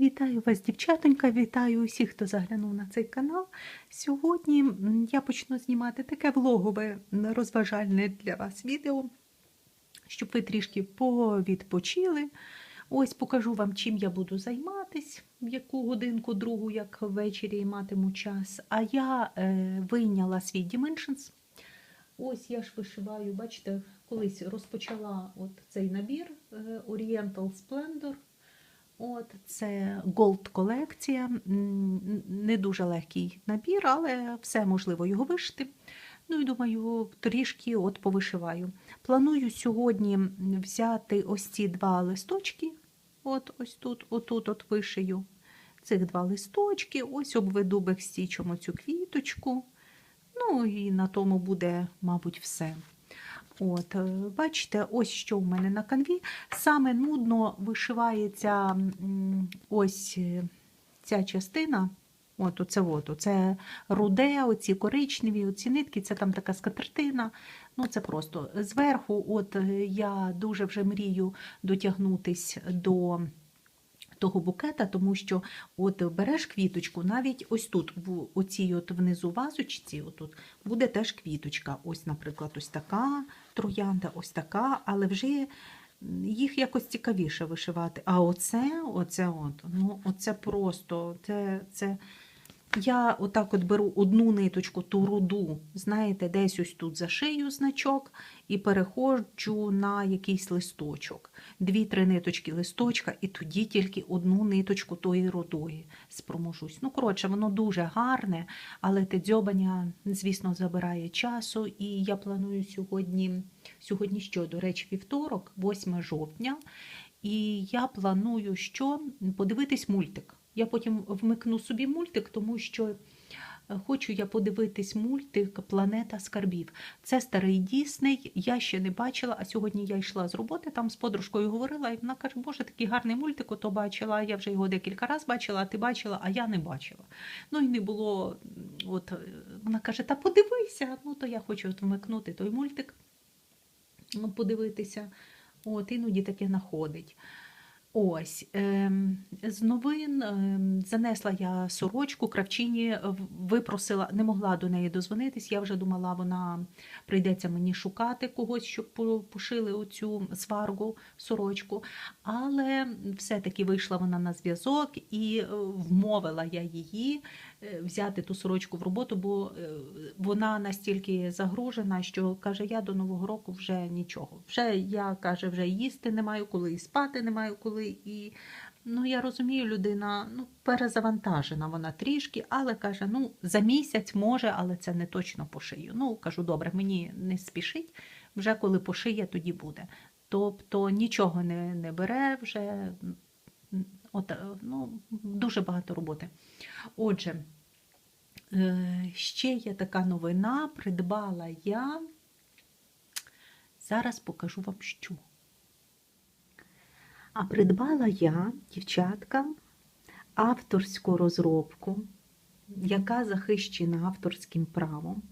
Вітаю вас, дівчатонька, вітаю усіх, хто заглянув на цей канал. Сьогодні я почну знімати таке влогове розважальне для вас відео, щоб ви трішки повідпочили. Ось покажу вам, чим я буду займатись, яку годинку, другу, як ввечері матиму час. А я е, вийняла свій Dimensions. Ось я ж вишиваю, бачите, колись розпочала от цей набір е, Oriental Splendor. От це Gold колекція. Не дуже легкий набір, але все можливо його вишити. Ну і думаю, трішки от повишиваю. Планую сьогодні взяти ось ці два листочки. От ось тут, отут от вишию цих два листочки. Ось обведу бекстічом оцю квіточку. Ну і на тому буде, мабуть, все. От, е, бачите, ось що в мене на канві. Саме нудно вишивається ось е, ця частина. От оце, от, оце руде, оці коричневі, оці нитки, це там така скатертина. Ну, це просто зверху, от е, я дуже вже мрію дотягнутись до того букета, тому що от береш квіточку, навіть ось тут, в оцій от внизу вазочці, отут, буде теж квіточка. Ось, наприклад, ось така троянда, ось така, але вже їх якось цікавіше вишивати. А оце, оце от, ну, оце просто, це, це я отак от беру одну ниточку, ту руду, знаєте, десь ось тут зашию значок і переходжу на якийсь листочок. Дві-три ниточки листочка, і тоді тільки одну ниточку тої рудої спроможусь. Ну, коротше, воно дуже гарне, але те дзьобання, звісно, забирає часу. І я планую сьогодні, сьогодні що, до речі, вівторок, 8 жовтня. І я планую що подивитись мультик. Я потім вмикну собі мультик, тому що е, хочу я подивитись мультик Планета скарбів. Це старий Дісней, я ще не бачила, а сьогодні я йшла з роботи, там з подружкою говорила, і вона каже, Боже, такий гарний мультик, ото бачила. Я вже його декілька разів бачила, а ти бачила, а я не бачила. Ну і не було. От, е, Вона каже, та подивися, ну то я хочу от вмикнути той мультик, подивитися. От, іноді таке находить. Ось ем, з новин ем, занесла я сорочку, кравчині випросила, не могла до неї дозвонитись. Я вже думала, вона прийдеться мені шукати когось, щоб по- пошили оцю сваргу, сорочку. Але все-таки вийшла вона на зв'язок і е, вмовила я її е, взяти ту сорочку в роботу, бо е, вона настільки загружена, що каже: я до Нового року вже нічого. Вже я каже, вже їсти не маю коли, і спати не маю коли. І ну я розумію, людина ну перезавантажена вона трішки, але каже: ну за місяць може, але це не точно пошию. Ну кажу, добре, мені не спішить. Вже коли пошиє, тоді буде. Тобто нічого не, не бере вже. От, е, ну, дуже багато роботи. Отже, е, ще є така новина. Придбала я. Зараз покажу вам що. А придбала я, дівчатка, авторську розробку, яка захищена авторським правом.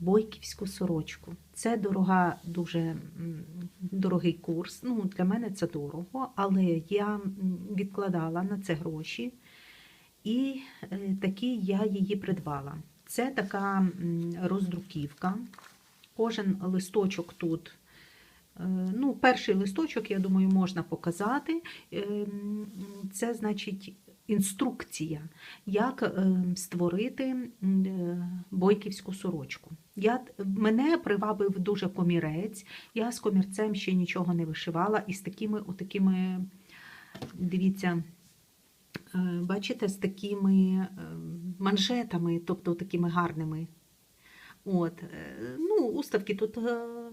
Бойківську сорочку. Це дорога, дуже дорогий курс. Ну, для мене це дорого, але я відкладала на це гроші, і е, таки я її придбала. Це така роздруківка. Кожен листочок тут. е, Ну, перший листочок, я думаю, можна показати. Ем, Це значить інструкція, як е, створити е, бойківську сорочку. Я, мене привабив дуже комірець. Я з комірцем ще нічого не вишивала. І з такими, отакими, дивіться, е, бачите, з такими е, манжетами, тобто такими гарними. От, е, ну, уставки тут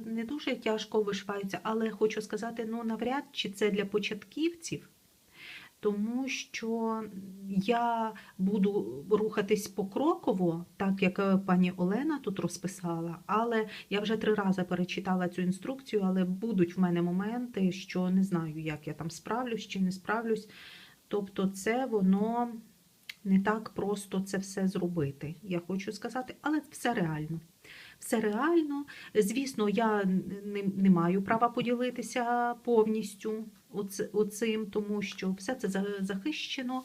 не дуже тяжко вишиваються, але хочу сказати, ну, навряд чи це для початківців, тому що я буду рухатись покроково, так як е, пані Олена тут розписала, але я вже три рази перечитала цю інструкцію, але будуть в мене моменти, що не знаю, як я там справлюсь чи не справлюсь. Тобто, це воно не так просто це все зробити, я хочу сказати, але все реально. Все реально. Звісно, я не, не маю права поділитися повністю оцим, тому що все це захищено.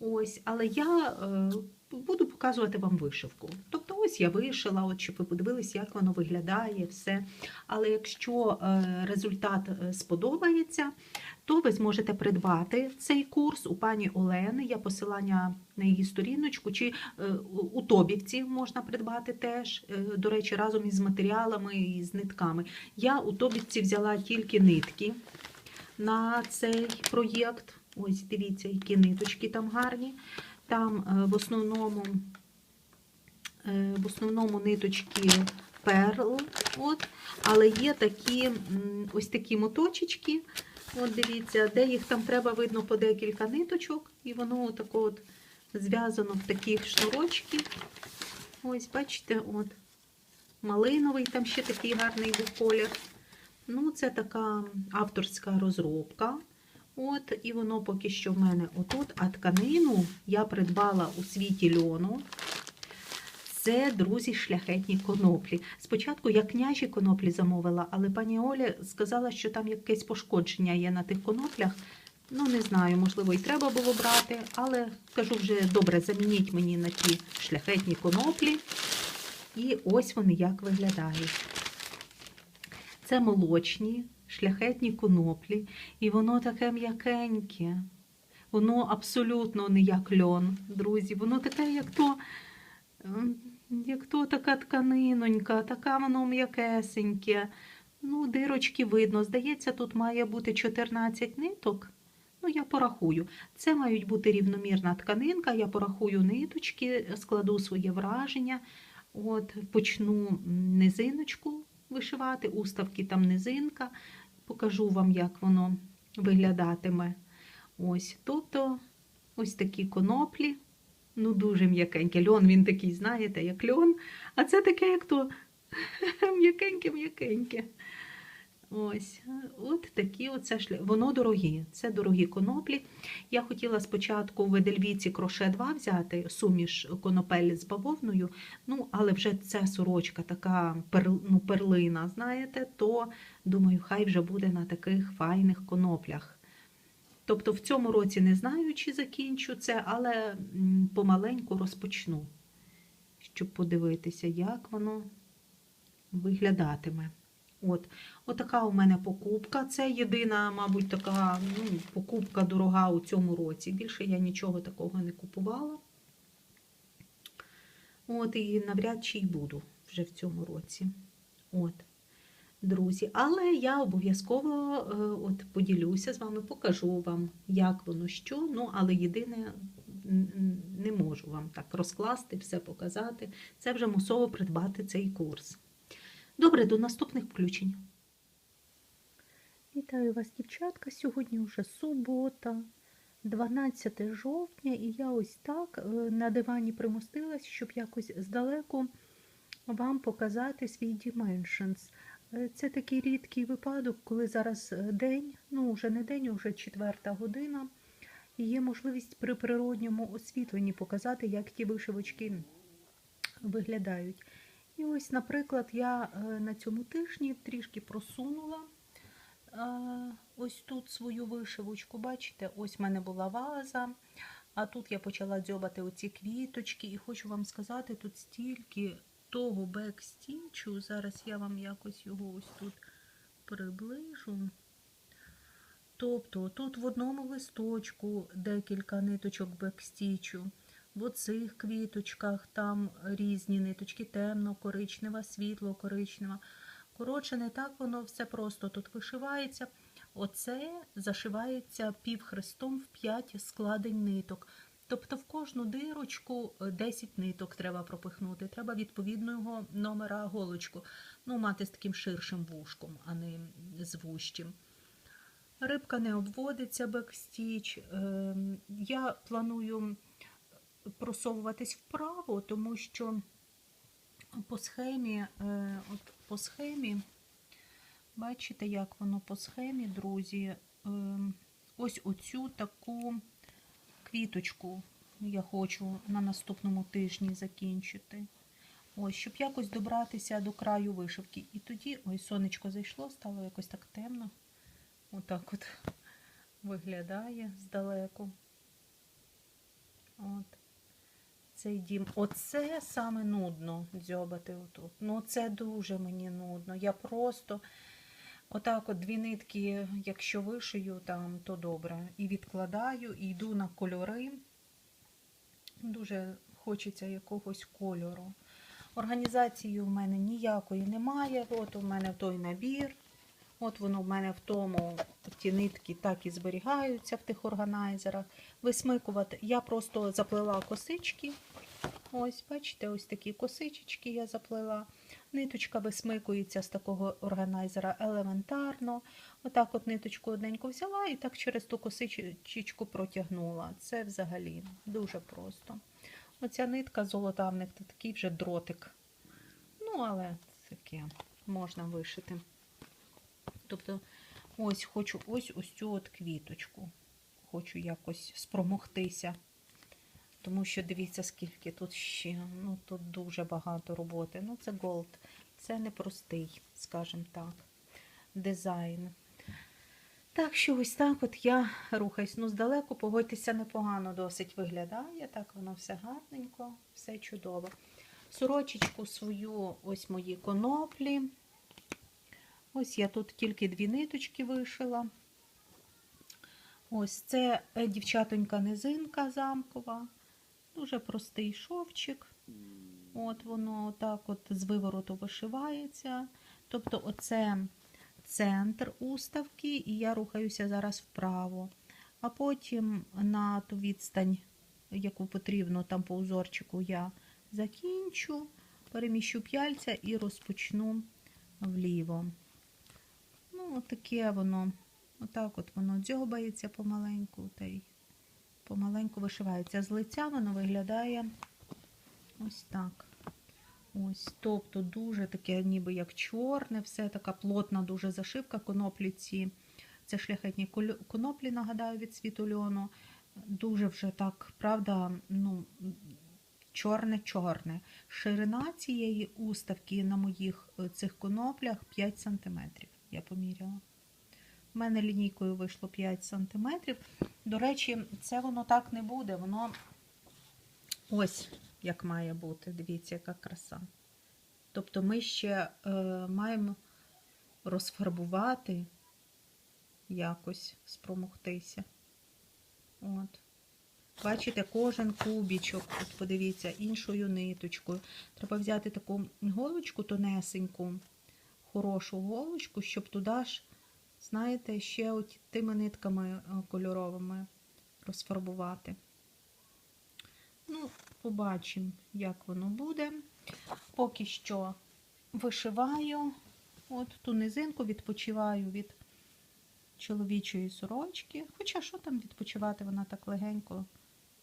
Ось, але я е, буду показувати вам вишивку. Тобто, ось я вишила, от щоб ви подивились, як воно виглядає, все. Але якщо е, результат е, сподобається, то ви зможете придбати цей курс у пані Олени. Я посилання на її сторіночку, чи у- Тобівці можна придбати теж, до речі, разом із матеріалами і з нитками. Я у Тобівці взяла тільки нитки на цей проєкт. Ось дивіться, які ниточки там гарні. Там е, в основному, е, в основному ниточки перл, от, але є такі ось такі моточечки. От дивіться, де їх там треба видно по декілька ниточок, і воно отако от зв'язано в таких шнурочки. Ось, бачите, от малиновий, там ще такий гарний був колір. Ну, це така авторська розробка. От, і воно поки що в мене отут. А тканину я придбала у світі льону. Це, друзі, шляхетні коноплі. Спочатку я княжі коноплі замовила, але пані Оля сказала, що там якесь пошкодження є на тих коноплях. Ну, не знаю, можливо, і треба було брати, але кажу вже, добре, замініть мені на ті шляхетні коноплі. І ось вони як виглядають. Це молочні, шляхетні коноплі, і воно таке м'якеньке. Воно абсолютно не як льон, друзі. Воно таке, як то, як то така тканинонька, така воно м'якесеньке. Ну, дирочки видно. Здається, тут має бути 14 ниток. Ну, я порахую. Це мають бути рівномірна тканинка. Я порахую ниточки, складу своє враження. От, почну низиночку вишивати, уставки там низинка. Покажу вам, як воно виглядатиме. Ось, тобто, ось такі коноплі. Ну, дуже м'якеньке. Льон він такий, знаєте, як льон. А це таке, як то м'якеньке-м'якеньке. Ось, от такі оце шля... Воно дорогі. Це дорогі коноплі. Я хотіла спочатку в Едельвіці кроше 2 взяти, суміш конопель з бавовною, ну, але вже ця сорочка така ну, перлина, знаєте, то думаю, хай вже буде на таких файних коноплях. Тобто в цьому році не знаю, чи закінчу це, але помаленьку розпочну, щоб подивитися, як воно виглядатиме. От, отака у мене покупка. Це єдина, мабуть, така ну, покупка дорога у цьому році. Більше я нічого такого не купувала. От, і навряд чи й буду вже в цьому році. От, друзі. Але я обов'язково е, от, поділюся з вами, покажу вам, як воно що. Ну, але єдине, не можу вам так розкласти, все показати. Це вже мусово придбати цей курс. Добре, до наступних включень. Вітаю вас, дівчатка. Сьогодні вже субота, 12 жовтня, і я ось так е, на дивані примостилась, щоб якось здалеку вам показати свій Dimensions. Е, Це такий рідкий випадок, коли зараз е, день, ну вже не день, вже четверта година, і є можливість при природньому освітленні показати, як ті вишивочки виглядають. І ось, наприклад, я е, на цьому тижні трішки просунула ось тут свою вишивочку. Бачите, ось в мене була ваза, а тут я почала дзьобати оці квіточки, і хочу вам сказати, тут стільки того бекстічу. Зараз я вам якось його ось тут приближу. Тобто тут в одному листочку декілька ниточок бекстічу. В оцих квіточках там різні ниточки, темно-коричнева, світло-коричнева. Коротше, не так воно все просто тут вишивається. Оце зашивається півхрестом в 5 складень ниток. Тобто в кожну дирочку е, 10 ниток треба пропихнути. Треба відповідного номера голочку. Ну, мати з таким ширшим вушком, а не з вущим. Рибка не обводиться бекстіч. Ем, Я планую просовуватись вправо, тому що по схемі, е, от по схемі, бачите, як воно по схемі, друзі, ем, ось оцю таку квіточку я хочу на наступному тижні закінчити. Ось, щоб якось добратися до краю вишивки. І тоді, ой, сонечко зайшло, стало якось так темно. Отак от. виглядає здалеку. От. Цей дім. Оце саме нудно дзьобати отут. Ну, це дуже мені нудно. Я просто отак от дві нитки, якщо вишию там, то добре. І відкладаю, і йду на кольори. Дуже хочеться якогось кольору. Організації в мене ніякої немає. От у мене той набір. От воно в мене в тому ті нитки так і зберігаються в тих органайзерах. Висмикувати. Я просто заплела косички. Ось, бачите, ось такі косички я заплела. Ниточка висмикується з такого органайзера елементарно. Отак от ниточку одненьку взяла і так через ту косичку протягнула. Це взагалі дуже просто. Оця нитка золота в них такий вже дротик. Ну, але таке можна вишити. Тобто, ось хочу ось ось цю от квіточку. Хочу якось спромогтися. Тому що дивіться, скільки тут ще. Ну, тут дуже багато роботи. Ну, це голд. Це непростий, скажімо так, дизайн. Так що ось так от я рухаюсь. Ну, здалеку, погодьтеся, непогано досить виглядає. Так воно все гарненько, все чудово. Сорочечку свою, ось мої коноплі. Ось я тут тільки дві ниточки вишила. Ось це е, дівчатонька низинка замкова. Дуже простий шовчик. От воно так от з вивороту вишивається. Тобто, оце центр уставки, і я рухаюся зараз вправо. А потім на ту відстань, яку потрібно там по узорчику, я закінчу, переміщу п'яльця і розпочну вліво. Ну, таке воно, отак от воно дзьобається помаленьку, та й помаленьку вишивається. З лиця воно виглядає ось так. Ось, тобто дуже таке, ніби як чорне, все така плотна дуже зашивка коноплі ці. Це шляхетні коноплі, нагадаю, від світу льону. Дуже вже так, правда, ну, чорне-чорне. Ширина цієї уставки на моїх е, цих коноплях 5 см. Я поміряла. У мене лінійкою вийшло 5 см. До речі, це воно так не буде. Воно ось як має бути. Дивіться, яка краса. Тобто ми ще е, маємо розфарбувати, якось спромогтися. От. Бачите, кожен кубічок, от подивіться, іншою ниточкою. Треба взяти таку голочку тонесеньку, хорошу голочку, щоб туди ж, знаєте, ще от тими нитками е, кольоровими розфарбувати. Ну, побачимо, як воно буде. Поки що вишиваю от ту низинку, відпочиваю від чоловічої сорочки. Хоча що там відпочивати, вона так легенько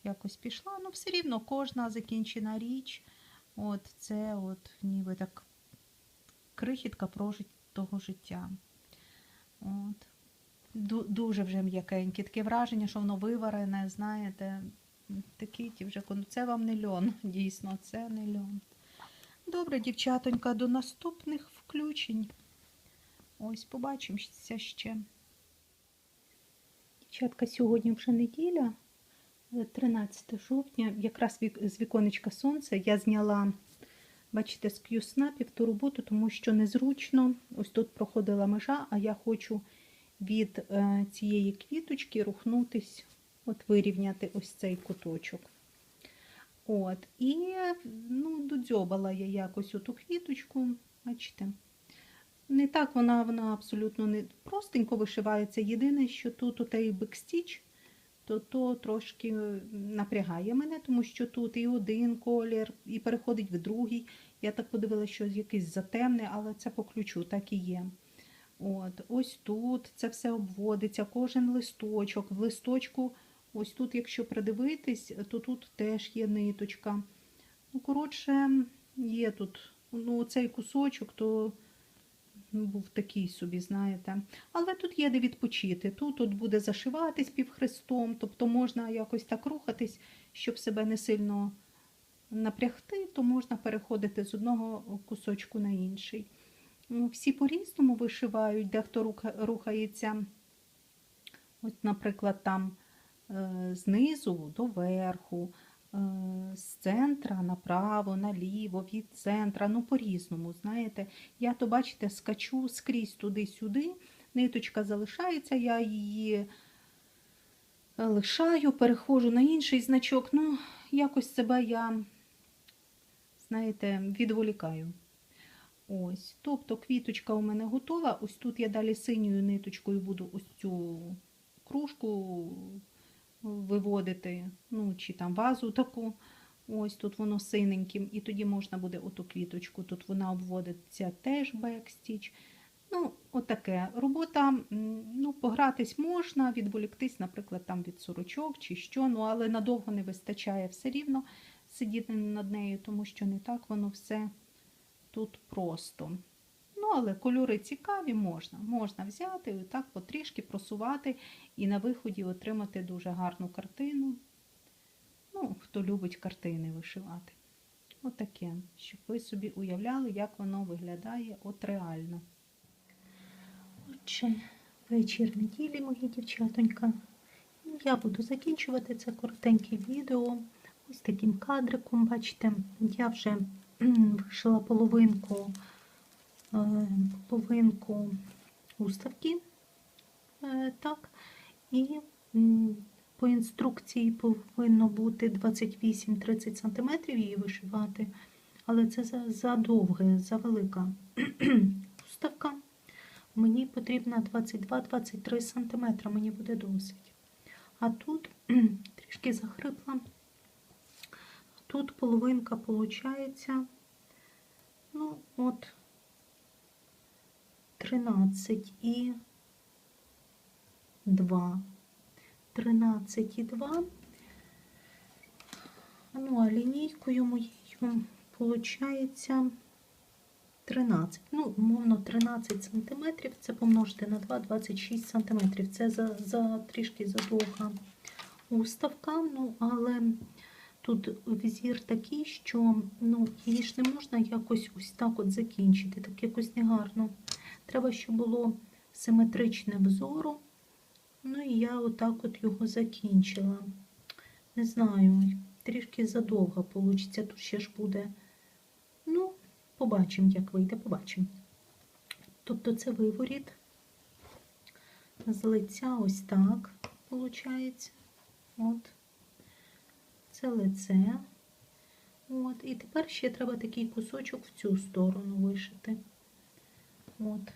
якось пішла. Ну, все рівно кожна закінчена річ, от це от ніби так крихітка прожитого життя. От. Дуже вже м'якеньке. Таке враження, що воно виварене, знаєте, такий ті вже Це вам не льон, дійсно, це не льон. Добре, дівчатонька, до наступних включень. Ось, побачимося ще. Дівчатка, сьогодні вже неділя, е, 13 жовтня, якраз з віконечка сонця я зняла, бачите, з Q-снапів ту роботу, тому що незручно. Ось тут проходила межа, а я хочу від е, цієї квіточки рухнутись, от вирівняти ось цей куточок. От, і ну, додзьобала я якось оту квіточку, бачите. Не так вона, вона абсолютно не простенько вишивається. Єдине, що тут отей бекстіч, то то трошки е, напрягає мене, тому що тут і один колір, і переходить в другий. Я так подивилася, що якийсь затемне, але це по ключу, так і є. От, ось тут це все обводиться, кожен листочок. В листочку, ось тут, якщо придивитись, то тут теж є ниточка. Ну, коротше, є тут ну, цей кусочок, то був такий собі, знаєте. Але тут є де відпочити. Тут от буде зашиватись півхрестом, тобто можна якось так рухатись, щоб себе не сильно напрягти, то можна переходити з одного кусочку на інший. Ну, Всі по-різному вишивають, дехто руха- рухається От, наприклад, там е, знизу до верху, е, з центра направо, наліво, від центра, ну по-різному, знаєте. Я то, бачите, скачу скрізь туди-сюди, ниточка залишається, я її е, лишаю, переходжу на інший значок. Ну, якось себе я, знаєте, відволікаю. Ось, тобто квіточка у мене готова. Ось тут я далі синьою ниточкою буду ось цю кружку виводити, ну, чи там вазу таку. Ось тут воно синеньким, і тоді можна буде оту квіточку. Тут вона обводиться теж бекстіч. Ну, отаке. Робота, ну, погратись можна, відволіктись, наприклад, там від сорочок чи що, ну, але надовго не вистачає все рівно сидіти над нею, тому що не так воно все тут просто. Ну, але кольори цікаві можна. Можна взяти і так потрішки просувати і на виході отримати дуже гарну картину. Ну, хто любить картини вишивати. Отаке, щоб ви собі уявляли, як воно виглядає от реально. Отже, вечір неділі, мої дівчатонька. Я буду закінчувати це коротеньке відео. Ось таким кадриком, бачите, я вже вишила половинку, е, половинку уставки. Е, Так, і по інструкції повинно бути 28-30 см її вишивати, але це за, за довге, за велика уставка. Мені потрібно 22-23 см, мені буде досить. А тут трішки захрипла. Тут половинка виходить, ну, от 13 і 2. 13 і 2. Ну, а лінійкою моєю виходить 13. Ну, умовно, 13 см. Це помножити на 2, 26 см. Це за, за трішки задовга уставка. Ну, але тут візір такий, що ну, її ж не можна якось ось так от закінчити. Так якось негарно. Треба, щоб було симетричне взору. Ну і я отак от його закінчила. Не знаю, трішки задовго вийде. Тут ще ж буде. Ну, побачимо, як вийде, побачимо. Тобто це виворіт з лиця ось так виходить. От. Це лице. От. І тепер ще треба такий кусочок в цю сторону вишити. От.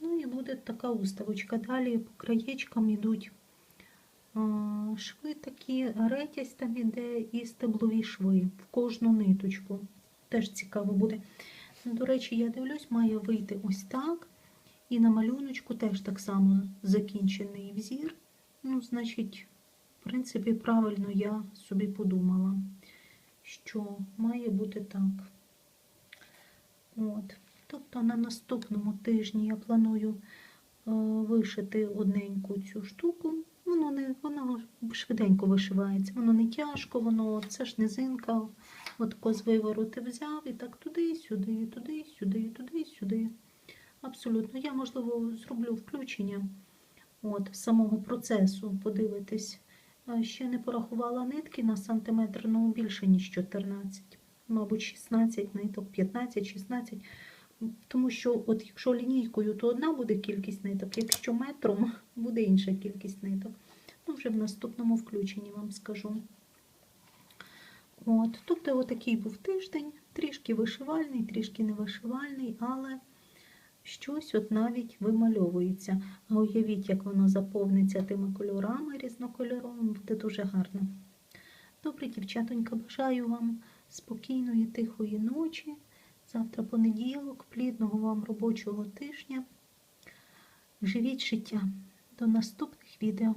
Ну і буде така уставочка. Далі по краєчкам йдуть шви такі, ретязь там іде і стеблові шви в кожну ниточку. Теж цікаво буде. До речі, я дивлюсь, має вийти ось так. І на малюночку теж так само закінчений взір. Ну, значить, в принципі, правильно я собі подумала, що має бути так. От. Тобто на наступному тижні я планую е, вишити одненьку цю штуку. Воно не воно швиденько вишивається, воно не тяжко, воно це ж низинка. От з вивороту взяв і так туди, сюди, туди, сюди, туди, сюди. Абсолютно. Я, можливо, зроблю включення от, самого процесу, подивитись. Ще не порахувала нитки на сантиметр, ну більше, ніж 14. Мабуть, 16 ниток, 15-16. Тому що, от якщо лінійкою, то одна буде кількість ниток, якщо метром, буде інша кількість ниток. Ну, вже в наступному включенні вам скажу. От, тобто, отакий був тиждень, трішки вишивальний, трішки не вишивальний, але щось от навіть вимальовується. А уявіть, як воно заповниться тими кольорами різнокольоровими, буде дуже гарно. Добре, дівчатонька, бажаю вам спокійної, тихої ночі. Завтра понеділок, плідного вам робочого тижня. Живіть життя. До наступних відео.